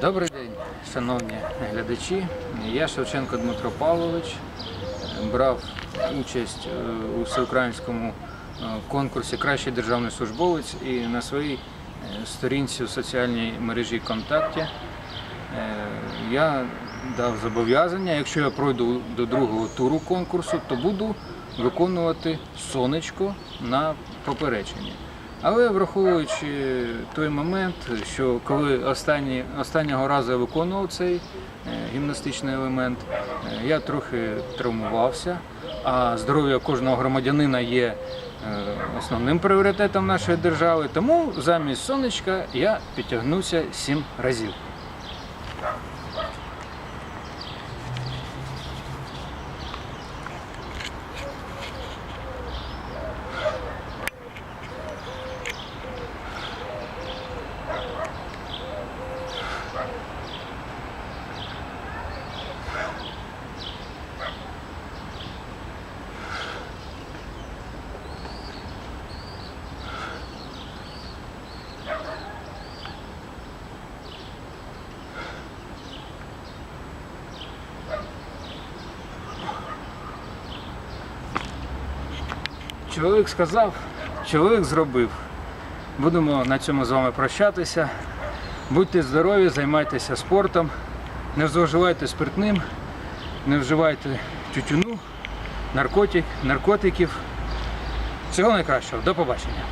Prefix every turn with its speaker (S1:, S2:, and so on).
S1: Добрий день, шановні глядачі. Я Шевченко Дмитро Павлович. Брав участь е, у всеукраїнському е, конкурсі Кращий державний службовець і на своїй е, сторінці у соціальній мережі ВКонтакті е, я дав зобов'язання, якщо я пройду до другого туру конкурсу, то буду виконувати сонечко на попередженні. Але враховуючи той момент, що коли останні, останнього разу я виконував цей е, гімнастичний елемент, е, я трохи травмувався, а здоров'я кожного громадянина є е, основним пріоритетом нашої держави. Тому замість сонечка я підтягнувся сім разів. Чоловік сказав, чоловік зробив. Будемо на цьому з вами прощатися. Будьте здорові, займайтеся спортом, не зловживайте спиртним, не вживайте тютюну, наркотик, наркотиків. Всього найкращого. До побачення.